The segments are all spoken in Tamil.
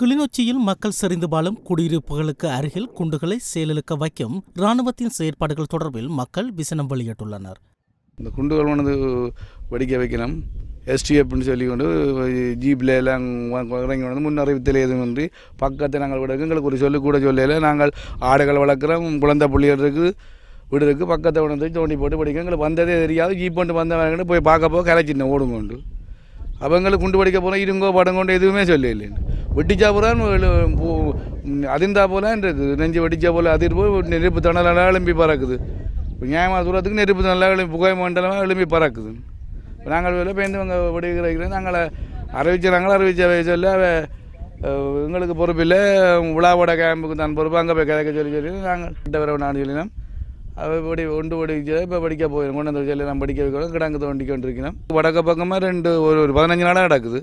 கிளிநொச்சியில் மக்கள் செறிந்து வாழும் குடியிருப்புகளுக்கு அருகில் குண்டுகளை செயலிழக்க வைக்கும் இராணுவத்தின் செயற்பாடுகள் தொடர்பில் மக்கள் விசனம் வெளியிட்டுள்ளனர். இந்த குண்டுகள் வந்து வெடிக்க வைக்கணும். எஸ்டிஎஃப்னு சொல்லி கொண்டு ஜீப்பில் எல்லாம் இறங்கி வந்து முன்னறிவித்தல் எதுவுமின்றி பக்கத்தை நாங்கள் விட எங்களுக்கு ஒரு சொல்லு கூட சொல்லல. நாங்கள் ஆடுகள் வளர்க்குறோம் குழந்தை பிள்ளைகள் இருக்குது வீடு இருக்குது பக்கத்தை உணர்ந்து தோண்டி போட்டு படிக்க எங்களுக்கு வந்ததே தெரியாது. ஜீப் கொண்டு வந்தவங்க போய் பார்க்க போக கரைச்சிட்டேன் ஓடும் அப்போ எங்களுக்கு குண்டு படிக்க போகிறோம் இருங்கோ படம் கொண்டு எதுவுமே சொல்ல இல்லைன்னு வெட்டிச்சா போகிறான் அதிர்ந்தா போலான்றது நெஞ்சு வெட்டிச்சா போல அதிர் போய் நெருப்பு தணலாம் எழும்பி பறக்குது. நியாயமான தூரத்துக்கு நெருப்பு நல்லா எழும்பி புகை மண்டலமாக எழும்பி பறக்குது. நாங்கள் வெளில பேருந்து அங்கே வெடிக்கிற நாங்கள் அறிவிச்ச அறிவிச்ச சொல்ல எங்களுக்கு பொறுப்பு இல்லை. விழாவோட கேம்புக்கு தான் பொறுப்பு. அங்கே போய் கிடைக்க சொல்லி சொல்லி நாங்கள் கிட்ட வர நான் சொல்லினோம். படி ஒன்று படிக்க இப்போ படிக்க போயிடும் கொண்டு வந்து சொல்லி நான் படிக்க வைக்கிறோம் கிடங்கு தோண்டி கொண்டிருக்கிறோம். வடக்க பக்கமாக ரெண்டு ஒரு ஒரு பதினஞ்சு நாளாக நடக்குது.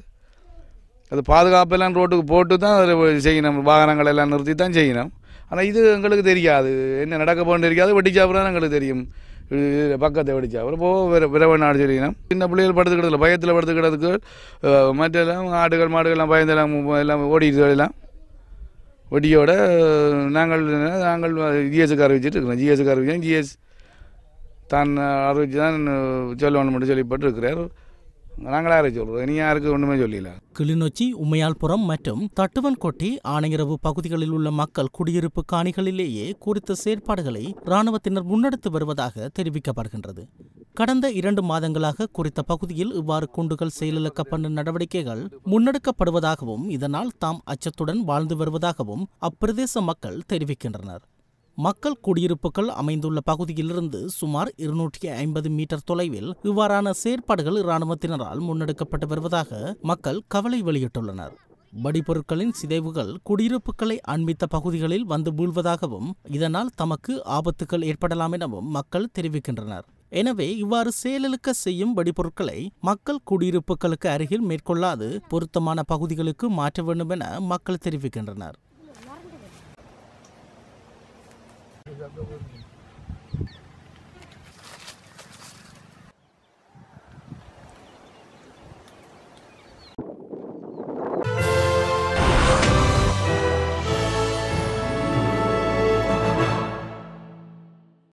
அது பாதுகாப்பெல்லாம் ரோட்டுக்கு போட்டு தான் அதை செய்யணும். வாகனங்கள் எல்லாம் நிறுத்தி தான் செய்யணும். ஆனால் இது எங்களுக்கு தெரியாது. என்ன நடக்க போகணும் தெரியாது. வெட்டிச்சாப்புறம் எங்களுக்கு தெரியும். பக்கத்தை வெடிச்சா அப்புறம் போ விர விரவ நாடு சொல்லிக்கணும் சின்ன பிள்ளைகள் படுத்துக்கிடல பயத்தில் படுத்துக்கிடதுக்கு மற்றெல்லாம் ஆடுகள் மாடுகள்லாம் பயந்தெல்லாம் எல்லாம் ஓடிட்டு எல்லாம் வெடியோட நாங்கள் நாங்கள் ஜிஎஸ்க்கு அறிவிச்சிட்டு இருக்கிறோம். ஜிஎஸ்க்கு அறிவிச்சோம் ஜிஎஸ் தான் அறிவிச்சு தான் சொல்லணும் மட்டும் சொல்லிப்பட்டு இருக்கிறார் நாங்களே சொல்கிறோம் யாருக்கு ஒன்றுமே சொல்லல. கிளிநொச்சி உமையாள்புரம் மற்றும் தட்டுவன்கொட்டி ஆணையரவு பகுதிகளில் உள்ள மக்கள் குடியிருப்பு காணிகளிலேயே குறித்த செயற்பாடுகளை இராணுவத்தினர் முன்னெடுத்து வருவதாக தெரிவிக்கப்படுகின்றது. கடந்த இரண்டு மாதங்களாக குறித்த பகுதியில் இவ்வாறு குண்டுகள் செயலிழக்கப்படும் நடவடிக்கைகள் முன்னெடுக்கப்படுவதாகவும் இதனால் தாம் அச்சத்துடன் வாழ்ந்து வருவதாகவும் அப்பிரதேச மக்கள் தெரிவிக்கின்றனர். மக்கள் குடியிருப்புகள் அமைந்துள்ள பகுதியிலிருந்து சுமார் இருநூற்றி ஐம்பது மீட்டர் தொலைவில் இவ்வாறான செயற்பாடுகள் இராணுவத்தினரால் முன்னெடுக்கப்பட்டு வருவதாக மக்கள் கவலை வெளியிட்டுள்ளனர். வெடிபொருட்களின் சிதைவுகள் குடியிருப்புகளை அண்மித்த பகுதிகளில் வந்து வீழ்வதாகவும் இதனால் தமக்கு ஆபத்துகள் ஏற்படலாம் எனவும் மக்கள் தெரிவிக்கின்றனர். எனவே இவ்வாறு செயலிழக்க செய்யும் வெடிபொருட்களை மக்கள் குடியிருப்புகளுக்கு அருகில் மேற்கொள்ளாது பொருத்தமான பகுதிகளுக்கு மாற்ற வேண்டும் என மக்கள் தெரிவிக்கின்றனர். যাবে